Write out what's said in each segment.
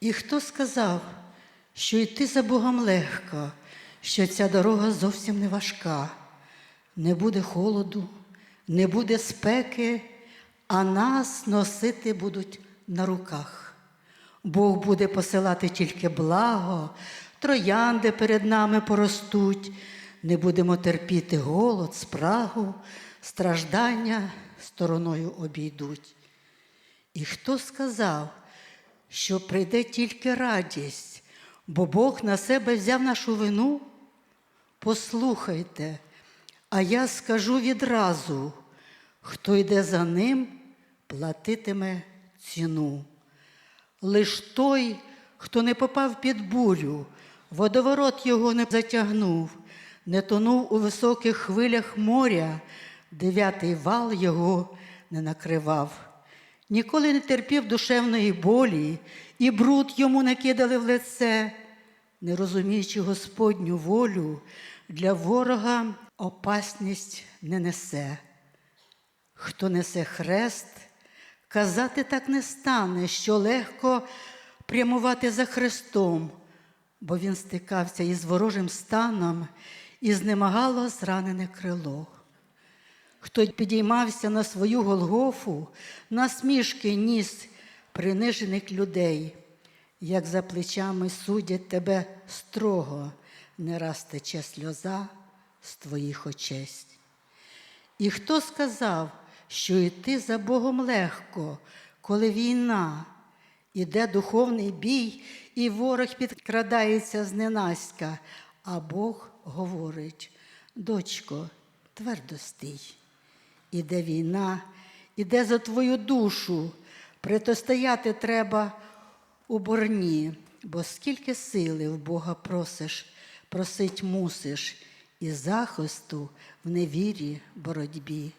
І хто сказав, що йти за Богом легко, що ця дорога зовсім не важка, не буде холоду, не буде спеки, а нас носити будуть на руках. Бог буде посилати тільки благо, троянди перед нами поростуть, не будемо терпіти голод, спрагу, страждання стороною обійдуть. І хто сказав, що прийде тільки радість, бо Бог на себе взяв нашу вину? Послухайте, а я скажу відразу, хто йде за ним, платитиме ціну. Лиш той, хто не попав під бурю, водоворот його не затягнув, не тонув у високих хвилях моря, дев'ятий вал його не накривав. Ніколи не терпів душевної болі, і бруд йому не кидали в лице, не розуміючи Господню волю, для ворога опасність не несе. Хто несе хрест, казати так не стане, що легко прямувати за Христом, бо він стикався із ворожим станом і знемагало зранене крило. Хто підіймався на свою Голгофу, на смішки ніс принижених людей, як за плечами судять тебе строго, не раз тече сльоза з твоїх очей. І хто сказав, що йти за Богом легко, коли війна, іде духовний бій, і ворог підкрадається зненацька, а Бог говорить: дочко, твердо стій. Іде війна, іде за твою душу, протистояти треба у борні, бо скільки сили в Бога просиш, просить мусиш, і захисту в невірі боротьбі.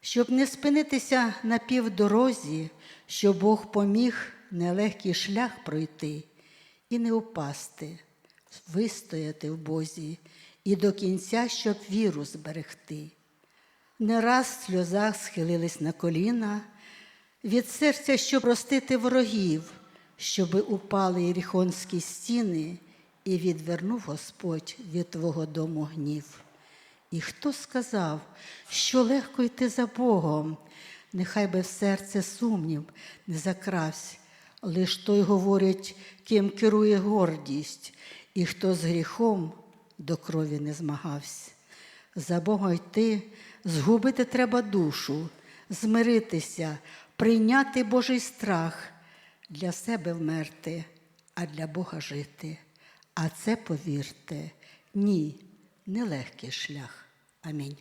Щоб не спинитися на півдорозі, щоб Бог поміг нелегкий шлях пройти і не упасти, вистояти в Бозі і до кінця, щоб віру зберегти. Не раз в сльозах схилились на коліна від серця, щоб простити ворогів, щоби упали іріхонські стіни, і відвернув Господь від твого дому гнів. І хто сказав, що легко йти за Богом, нехай би в серце сумнів не закрався, лиш той говорить, ким керує гордість, і хто з гріхом до крові не змагався. За Бога йти, згубити треба душу, змиритися, прийняти Божий страх, для себе вмерти, а для Бога жити. А це, повірте, ні, нелегкий шлях. Амінь.